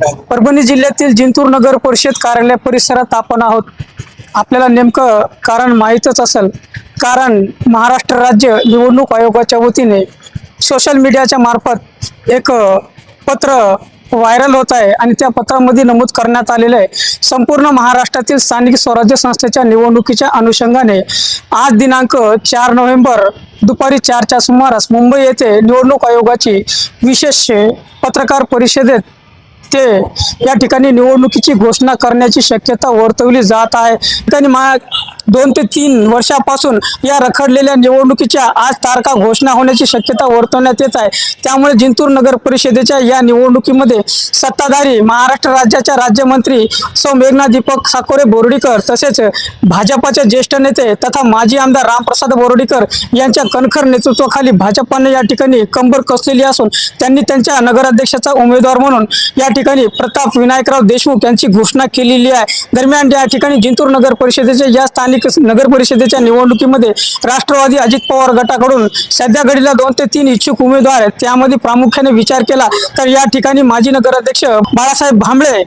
परभणी जिल्ह्यातील जिंतूर नगर परिषद कार्यालय परिसरात आपण आहोत. आपल्याला नेमकं कारण माहीतच असेल. कारण महाराष्ट्र राज्य निवडणूक आयोगाच्या वतीने सोशल मीडियाच्या मार्फत एक पत्र व्हायरल होत आहे आणि त्या पत्रामध्ये नमूद करण्यात आलेलं आहे. संपूर्ण महाराष्ट्रातील स्थानिक स्वराज्य संस्थेच्या निवडणुकीच्या अनुषंगाने आज दिनांक चार नोव्हेंबर दुपारी चारच्या सुमारास मुंबई येथे निवडणूक आयोगाची विशेष पत्रकार परिषदेत ते या ठिकाणी निवडणुकीची घोषणा करण्याची शक्यता वर्तवली जात आहे. त्यांनी मा दोन ते तीन वर्षापासून या रखडलेल्या निवडणुकीच्या आज तारखा घोषणा होण्याची शक्यता वर्तवण्यात येत आहे. त्यामुळे जिंतूर नगर परिषदेच्या या निवडणुकीमध्ये सत्ताधारी महाराष्ट्र राज्याच्या राज्यमंत्री सौ मेघना दीपक साकोरे बोर्डीकर तसेच भाजपाचे ज्येष्ठ नेते तथा माजी आमदार रामप्रसाद बोर्डीकर यांच्या कणखर नेतृत्वाखाली भाजपाने या ठिकाणी कंबर कसलेली असून त्यांनी त्यांच्या नगराध्यक्षाचा उमेदवार म्हणून या ठिकाणी प्रताप विनायकराव देशमुख यांची घोषणा केलेली आहे. दरम्यान या ठिकाणी जिंतूर नगर परिषदेच्या या स्थानिक नगर परिषदेच्या निवडणुकीमध्ये राष्ट्रवादी अजित पवार गटाकडून सध्या घडीला दोन ते तीन इच्छुक उमेदवार आहेत. त्यामध्ये प्रामुख्याने विचार केला तर या ठिकाणी माजी नगराध्यक्ष बाळासाहेब भांबळे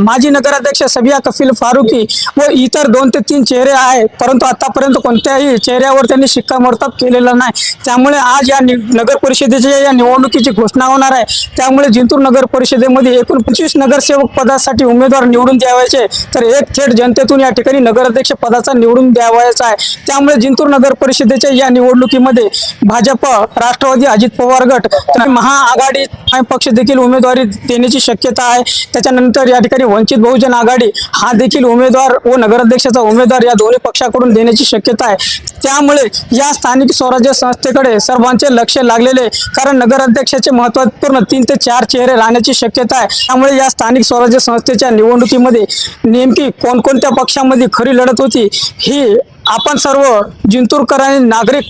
माजी नगराध्यक्ष सबिया कफिल फारुकी व इतर दोन ते तीन चेहरे आहेत. परंतु आतापर्यंत कोणत्याही चेहऱ्यावर त्यांनी शिक्कामोर्तब केलेला नाही. त्यामुळे आज या नगर परिषदेच्या या निवडणुकीची घोषणा होणार आहे. त्यामुळे जिंतूर नगर परिषदेमध्ये एकूण पंचवीस नगरसेवक पदासाठी उमेदवार निवडून द्यावायचे. तर एक थेट जनतेतून या ठिकाणी नगराध्यक्ष पदाचा निवडून द्यावायचा आहे. त्यामुळे जिंतूर नगर परिषदेच्या या निवडणुकीमध्ये भाजप राष्ट्रवादी अजित पवार गट महाआघाडी पक्ष देखील उमेदवारी देण्याची शक्यता आहे. त्याच्यानंतर या ठिकाणी वंचित बहुजन आघाडी हा देखील उमेदवार व नगराध्यक्षाचा उमेदवार या दोन्ही पक्षाकडून देण्याची शक्यता आहे. त्यामुळे या स्थानिक स्वराज्य संस्थेकडे सर्वांचे लक्ष लागलेले आहे. कारण नगराध्यक्षाचे महत्त्वपूर्ण तीन ते चार चेहरे राहण्याची शक्यता आहे त्यामुळे या स्थानिक स्वराज्य संस्थेच्या निवडणुकीमध्ये नेमकी कोणकोणत्या पक्षामध्ये खरी लढत होती ही आपण सर्व जिंतूरकर आणि नागरिक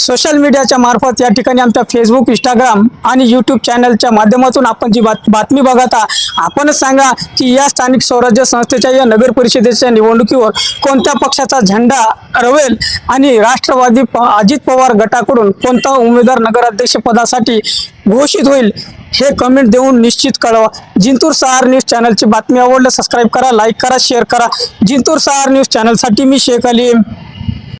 सोशल मीडियाच्या मार्फत या ठिकाणी आमच्या फेसबुक इंस्टाग्राम आणि यूट्यूब चॅनलच्या माध्यमातून आपण जी बात बातमी बघत आपणच सांगा की या स्थानिक स्वराज्य संस्थेच्या या नगर परिषदेच्या निवडणुकीवर कोणत्या पक्षाचा झेंडा रवेल आणि राष्ट्रवादी प- अजित पवार गटाकडून कोणता उमेदवार नगराध्यक्ष पदासाठी घोषित होईल हे कमेंट देऊन निश्चित कळवा. जिंतूर सहार न्यूज चॅनलची बातमी आवडलं सबस्क्राईब करा लाईक करा शेअर करा. जिंतूर सहार न्यूज चॅनलसाठी मी शेख अलीम